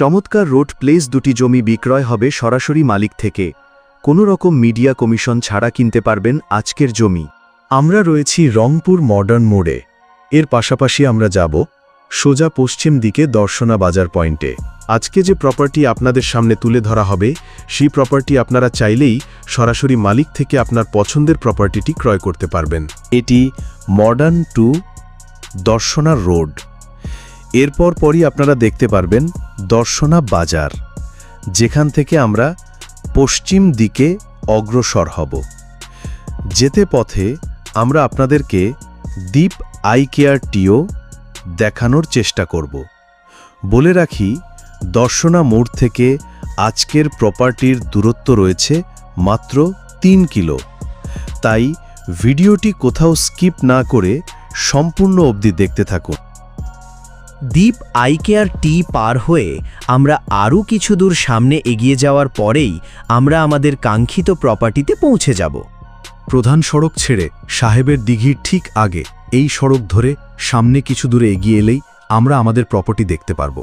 চমৎকার road place দুটি জমি বিক্রয় হবে সরাসরি মালিক থেকে। কোনো রকম মিডিয়া কমিশন ছাড়া কিনতে পারবেন আজকের জমি। আমরা রয়েছি রংপুর মডার্ন মোড়ে। এর পাশাপাশি আমরা যাব সোজা পশ্চিম দিকে দর্শনা বাজার পয়েন্টে। আজকে যে প্রপার্টি আপনাদের সামনে তুলে ধরা হবে, সেই প্রপার্টি আপনারা চাইলেই সরাসরি মালিক থেকে আপনার পছন্দের প্রপার্টিটি ক্রয় করতে পারবেন। এটি মডার্ন টু দর্শনা রোড। এরপর পরই আপনারা দেখতে পারবেন দর্শনা বাজার, যেখান থেকে আমরা পশ্চিম দিকে অগ্রসর হব। যেতে পথে আমরা আপনাদেরকে দ্বীপ আই কেয়ার টিও দেখানোর চেষ্টা করব। বলে রাখি, দর্শনা মোড় থেকে আজকের প্রপার্টির দূরত্ব রয়েছে মাত্র তিন কিলো। তাই ভিডিওটি কোথাও স্কিপ না করে সম্পূর্ণ অবধি দেখতে থাকুন। দ্বীপ আইকেয়ার টি পার হয়ে আমরা আরও কিছু দূর সামনে এগিয়ে যাওয়ার পরেই আমরা আমাদের কাঙ্ক্ষিত প্রপার্টিতে পৌঁছে যাব। প্রধান সড়ক ছেড়ে সাহেবের দিঘির ঠিক আগে এই সড়ক ধরে সামনে কিছু দূরে এগিয়ে এলেই আমরা আমাদের প্রপার্টি দেখতে পারব।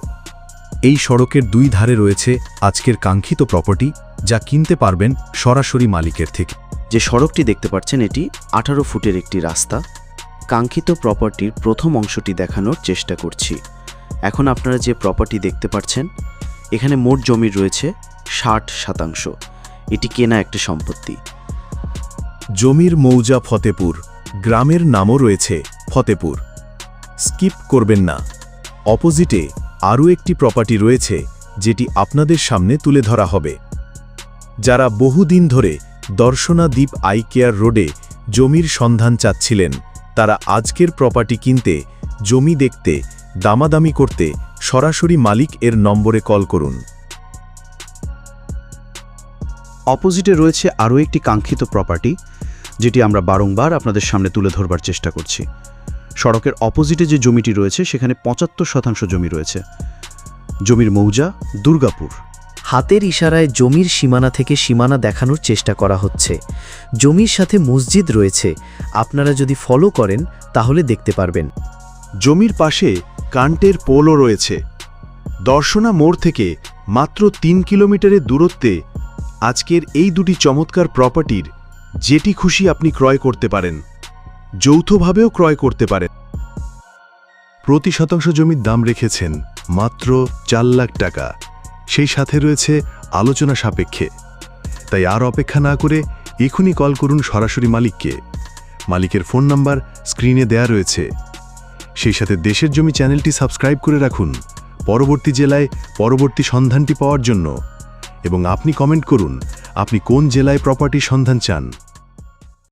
এই সড়কের দুই ধারে রয়েছে আজকের কাঙ্ক্ষিত প্রপার্টি যা কিনতে পারবেন সরাসরি মালিকের থেকে। যে সড়কটি দেখতে পাচ্ছেন এটি আঠারো ফুটের একটি রাস্তা। কাঙ্ক্ষিত প্রপার্টির প্রথম অংশটি দেখানোর চেষ্টা করছি। এখন আপনারা যে প্রপার্টি দেখতে পাচ্ছেন, এখানে মোট জমি রয়েছে ষাট শতাংশ। এটি কেনা একটা সম্পত্তি। জমির মৌজা ফতেপুর। গ্রামের নামও রয়েছে ফতেপুর। স্কিপ করবেন না। অপোজিটে আরও একটি প্রপার্টি রয়েছে, যেটি আপনাদের সামনে তুলে ধরা হবে। যারা বহুদিন ধরে দর্শনা দ্বীপ আই কেয়ার রোডে জমির সন্ধান চাচ্ছিলেন তারা আজকের প্রপার্টি কিনতে, জমি দেখতে, দামাদামি করতে সরাসরি মালিক এর নম্বরে কল করুন। অপোজিটে রয়েছে আরও একটি কাঙ্ক্ষিত প্রপার্টি যেটি আমরা বারংবার আপনাদের সামনে তুলে ধরবার চেষ্টা করছি। সড়কের অপোজিটে যে জমিটি রয়েছে, সেখানে পঁচাত্তর শতাংশ জমি রয়েছে। জমির মৌজা দুর্গাপুর। হাতের ইশারায় জমির সীমানা থেকে সীমানা দেখানোর চেষ্টা করা হচ্ছে। জমির সাথে মসজিদ রয়েছে। আপনারা যদি ফলো করেন, তাহলে দেখতে পারবেন। জমির পাশে কান্টের পোলও রয়েছে। দর্শনা মোড় থেকে মাত্র তিন কিলোমিটারের দূরত্বে আজকের এই দুটি চমৎকার প্রপার্টির যেটি খুশি আপনি ক্রয় করতে পারেন, যৌথভাবেও ক্রয় করতে পারেন। প্রতি শতাংশ জমির দাম রেখেছেন মাত্র চার লাখ টাকা। সেই সাথে রয়েছে আলোচনা সাপেক্ষে। তাই আর অপেক্ষা না করে এখনই কল করুন সরাসরি মালিককে। মালিকের ফোন নাম্বার স্ক্রিনে দেয়া রয়েছে। সেই সাথে দেশের জমি চ্যানেলটি সাবস্ক্রাইব করে রাখুন। পরবর্তী জেলায় পরবর্তী সন্ধানটি পাওয়ার জন্য। এবং আপনি কমেন্ট করুন, আপনি কোন জেলায় প্রপার্টি সন্ধান চান।